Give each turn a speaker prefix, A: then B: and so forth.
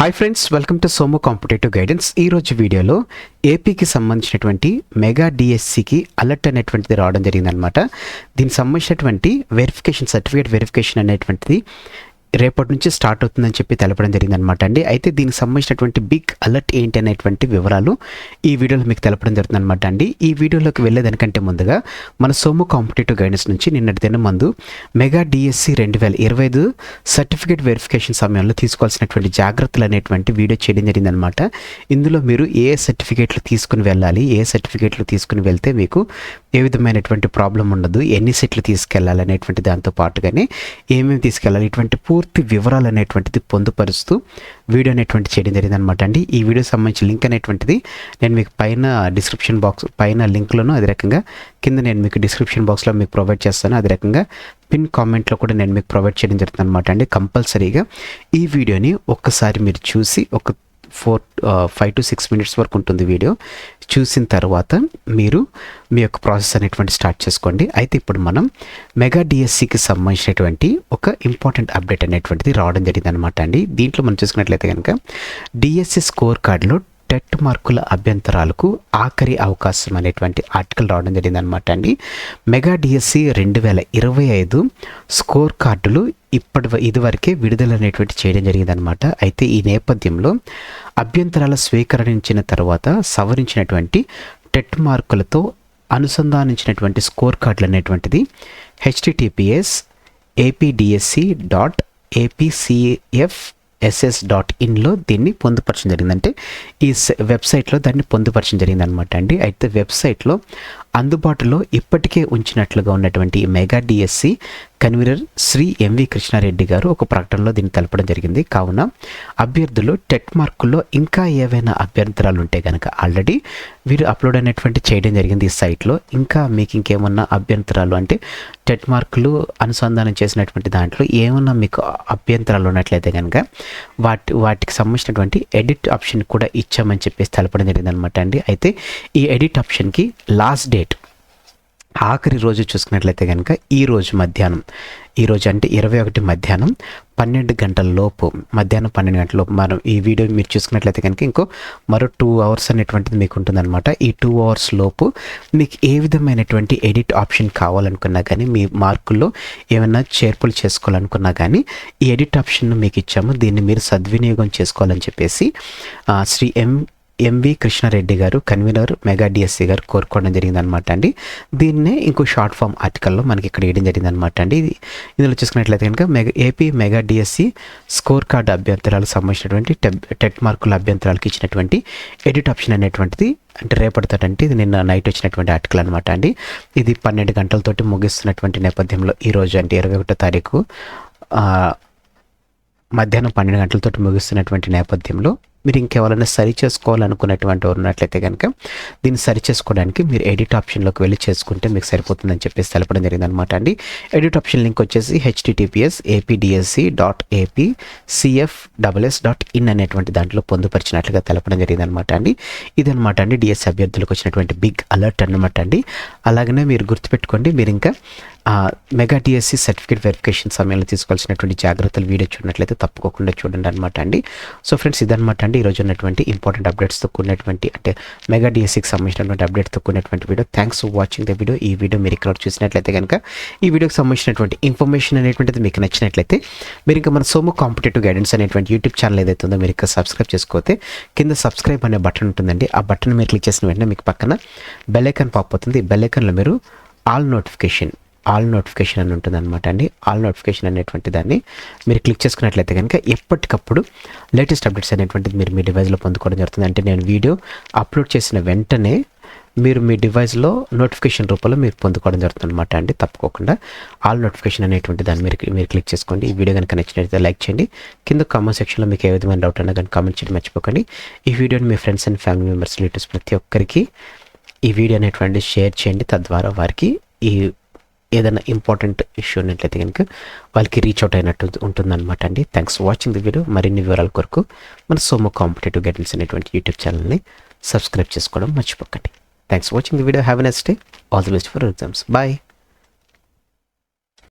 A: Hi friends welcome to Somu competitive guidance ఈరోజు వీడియోలో ఏపీకి సంబంధించినటువంటి మెగా డిఎస్సికి అలర్ట్ అనేటువంటిది రావడం జరిగిందనమాట దీనికి సంబంధించినటువంటి వెరిఫికేషన్ సర్టిఫికేట్ వెరిఫికేషన్ అనేటువంటిది రేపటి నుంచి స్టార్ట్ అవుతుందని చెప్పి తెలపడం జరిగిందనమాట అండి. అయితే దీనికి సంబంధించినటువంటి బిగ్ అలర్ట్ ఏంటి అనేటువంటి వివరాలు ఈ వీడియోలో మీకు తెలపడం జరుగుతుందనమాట అండి. ఈ వీడియోలోకి వెళ్ళేదానికంటే ముందుగా మన సోము కాంపిటేటివ్ గైడెన్స్ నుంచి నిన్నటి దిన మందు మెగా డిఎస్సి రెండు వేల ఇరవై ఐదు సర్టిఫికేట్ వెరిఫికేషన్ సమయంలో తీసుకోవాల్సినటువంటి జాగ్రత్తలు అనేటువంటి వీడియో చేయడం జరిగిందనమాట ఇందులో మీరు ఏ సర్టిఫికేట్లు తీసుకుని వెళ్ళాలి ఏ సర్టిఫికేట్లు తీసుకుని వెళ్తే మీకు ఏ విధమైనటువంటి ప్రాబ్లం ఉండదు ఎన్ని సెట్లు తీసుకెళ్ళాలి అనేటువంటి దాంతో పాటుగానే ఏమేమి తీసుకెళ్ళాలి ఇటువంటి పూర్తి పూర్తి వివరాలు అనేటువంటిది పొందుపరుస్తూ వీడియో అనేటువంటి చేయడం జరిగింది అనమాట అండి. ఈ వీడియో సంబంధించిన లింక్ అనేటువంటిది నేను మీకు పైన డిస్క్రిప్షన్ బాక్స్ పైన లింక్లను అదే రకంగా కింద నేను మీకు డిస్క్రిప్షన్ బాక్స్లో మీకు ప్రొవైడ్ చేస్తాను. అదే రకంగా పిన్ కామెంట్లో కూడా నేను మీకు ప్రొవైడ్ చేయడం జరుగుతుంది అనమాట అండి. కంపల్సరీగా ఈ వీడియోని ఒక్కసారి మీరు చూసి ఒక four five to six minutes వరకు ఉంటుంది వీడియో. చూసిన తర్వాత మీరు మీ యొక్క ప్రాసెస్ అనేటువంటి స్టార్ట్ చేసుకోండి. అయితే ఇప్పుడు మనం మెగా డిఎస్సికి సంబంధించినటువంటి ఒక ఇంపార్టెంట్ అప్డేట్ అనేటువంటిది రావడం జరిగింది అనమాట అండి. దీంట్లో మనం చూసుకున్నట్లయితే కనుక డిఎస్సి స్కోర్ కార్డులో టెట్ మార్కుల అభ్యంతరాలకు ఆఖరి అవకాశం అనేటువంటి ఆర్టికల్ రావడం జరిగింది అనమాట అండి. మెగా డిఎస్సి రెండు వేల ఇరవై ఐదు స్కోర్ కార్డులు ఇప్పటి ఇదివరకే విడుదల అనేటువంటి చేయడం జరిగిందనమాట అయితే ఈ నేపథ్యంలో అభ్యంతరాల స్వీకరించిన తర్వాత సవరించినటువంటి టెట్ మార్కులతో అనుసంధానించినటువంటి స్కోర్ కార్డులు అనేటువంటిది HTTPS APDSC dot APCF SS dot ఇన్లో దీన్ని పొందుపరచడం జరిగిందంటే ఈ వెబ్సైట్లో దాన్ని పొందుపరచడం జరిగిందనమాట అండి. అయితే వెబ్సైట్లో అందుబాటులో ఇప్పటికే ఉంచినట్లుగా ఉన్నటువంటి mega DSC convener Shri MV Krishna Reddy గారు ఒక ప్రకటనలో దీన్ని తెలపడం జరిగింది. కావున అభ్యర్థులు టెట్ మార్కుల్లో ఇంకా ఏవైనా అభ్యంతరాలు ఉంటే కనుక ఆల్రెడీ వీరు అప్లోడ్ అయినటువంటి చేయడం జరిగింది ఈ సైట్లో. ఇంకా మీకు ఇంకేమన్నా అభ్యంతరాలు అంటే టెట్ మార్కులు అనుసంధానం చేసినటువంటి దాంట్లో ఏమన్నా మీకు అభ్యంతరాలు ఉన్నట్లయితే కనుక వాటి వాటికి సంబంధించినటువంటి ఎడిట్ ఆప్షన్ కూడా ఇచ్చామని చెప్పేసి తెలపడం జరిగింది అనమాట అండి. అయితే ఈ ఎడిట్ ఆప్షన్కి లాస్ట్ డేట్ ఆఖరి రోజు చూసుకున్నట్లయితే కనుక ఈరోజు మధ్యాహ్నం. ఈరోజు అంటే ఇరవై ఒకటి మధ్యాహ్నం పన్నెండు గంటల లోపు. మధ్యాహ్నం పన్నెండు గంటల లోపు మనం ఈ వీడియో మీరు చూసుకున్నట్లయితే కనుక ఇంకో మరో టూ అవర్స్ అనేటువంటిది మీకు ఉంటుందన్నమాట. ఈ టూ అవర్స్ లోపు మీకు ఏ విధమైనటువంటి ఎడిట్ ఆప్షన్ కావాలనుకున్నా కానీ మీ మార్కుల్లో ఏమైనా చేర్పులు చేసుకోవాలనుకున్నా కానీ ఈ ఎడిట్ ఆప్షన్ మీకు ఇచ్చాము. దీన్ని మీరు సద్వినియోగం చేసుకోవాలని చెప్పేసి శ్రీ ఎం ఎంవి కృష్ణారెడ్డి గారు కన్వీనర్ మెగా డిఎస్సి గారు కోరుకోవడం జరిగిందనమాట అండి. దీన్నే ఇంకో షార్ట్ ఫామ్ ఆర్టికల్లో మనకి ఇక్కడ వేయడం జరిగిందనమాట అండి. ఇందులో చూసుకున్నట్లయితే కనుక mega AP mega DSC score card అభ్యంతరాలకు సంబంధించినటువంటి టెట్ మార్కుల అభ్యంతరాలకు ఇచ్చినటువంటి ఎడిట్ ఆప్షన్ అనేటువంటిది అంటే రేపడతాడంటే ఇది నిన్న నైట్ వచ్చినటువంటి ఆర్టికల్ అనమాట అండి. ఇది పన్నెండు గంటలతోటి ముగిస్తున్నటువంటి నేపథ్యంలో ఈరోజు అంటే ఇరవై ఒకటో తారీఖు మధ్యాహ్నం పన్నెండు గంటలతో ముగిస్తున్నటువంటి నేపథ్యంలో మీరు ఇంకెవరైనా సరి చేసుకోవాలనుకున్నటువంటి ఉన్నట్లయితే కనుక దీన్ని సరి చేసుకోవడానికి మీరు ఎడిట్ ఆప్షన్లోకి వెళ్ళి చేసుకుంటే మీకు సరిపోతుందని చెప్పేసి తెలపడం జరిగిందనమాట అండి. ఎడిట్ ఆప్షన్ లింక్ వచ్చేసి HTTPS APDSC dot AP CF WS dot in అనేటువంటి దాంట్లో పొందుపరిచినట్లుగా తెలపడం జరిగిందనమాట అండి. ఇదనమాట అండి డిఎస్ అభ్యర్థులకు వచ్చినటువంటి బిగ్ అలర్ట్ అనమాట అండి. అలాగనే మీరు గుర్తుపెట్టుకోండి మీరు ఇంకా మెగా డిఎస్సి సర్టిఫికేట్ వెరిఫికేషన్ సమయంలో తీసుకోవాల్సినటువంటి జాగ్రత్తలు వీడియో చూడనట్లయితే తప్పకుండా చూడండి అనమాట అండి. సో ఫ్రెండ్స్ ఇదనమాట అండి ఈరోజు ఉన్నటువంటి ఇంపార్టెంట్ అప్డేట్స్తో కూడినటువంటి అంటే మెగా డిఎస్సికి సంబంధించినటువంటి అప్డేట్స్తో కూడినటువంటి video thanks for watching the video ఈ వీడియో మీరు ఇక్కడ చూసినట్లయితే కనుక ఈ వీడియోకి సంబంధించినటువంటి ఇన్ఫర్మేషన్ అనేటువంటిది మీకు నచ్చినట్లయితే మీరు ఇంకా మన సోము కాంపిటేటివ్ గైడెన్స్ అనేటువంటి యూట్యూబ్ ఛానల్ ఏదైతే ఉందో మీరు ఇక్కడ సబ్స్క్రైబ్ చేసుకోతే కింద సబ్స్క్రైబ్ అనే బటన్ ఉంటుందండి. ఆ బటన్ మీరు క్లిక్ చేసిన వెంటనే మీకు పక్కన బెల్ ఐకాన్ పాప్ అవుతుంది. బెల్ ఐకాన్లో మీరు ఆల్ నోటిఫికేషన్ ఆల్ నోటిఫికేషన్ అని ఉంటుంది అనమాట అండి. ఆల్ నోటిఫికేషన్ అనేటువంటి దాన్ని మీరు క్లిక్ చేసుకున్నట్లయితే కనుక ఎప్పటికప్పుడు లేటెస్ట్ అప్డేట్స్ అనేటువంటిది మీరు మీ డివైస్లో పొందుకోవడం జరుగుతుంది. అంటే నేను వీడియో అప్లోడ్ చేసిన వెంటనే మీరు మీ డివైస్లో నోటిఫికేషన్ రూపంలో మీరు పొందుకోవడం జరుగుతుంది అనమాట అండి. తప్పకుండా ఆల్ నోటిఫికేషన్ అనేటువంటి దాన్ని మీరు మీరు క్లిక్ చేసుకోండి. ఈ వీడియో కనుక నచ్చినట్లయితే లైక్ చేయండి. కింద కామెంట్ సెక్షన్లో మీకు ఏ విధమైన డౌట్ అన్నా కానీ కామెంట్ చేయడం మర్చిపోకండి. ఈ వీడియోని మీ friends and family members relatives ప్రతి ఒక్కరికి ఈ వీడియో అనేటువంటి షేర్ చేయండి. తద్వారా వారికి ఈ ఏదైనా ఇంపార్టెంట్ ఇష్యూ ఉన్నట్లయితే కనుక వాళ్ళకి రీచ్ అవుట్ అయినట్టు ఉంటుందన్నమాట అండి. థ్యాంక్స్ వాచింగ్ ది వీడియో మరిన్ని వివరాల కొరకు మన సోమో కాంపిటేటివ్ గైడెన్స్ అనేటువంటి యూట్యూబ్ ఛానల్ని సబ్స్క్రైబ్ చేసుకోవడం మర్చిపోకండి. Thanks watching the video have next day all the best for exams bye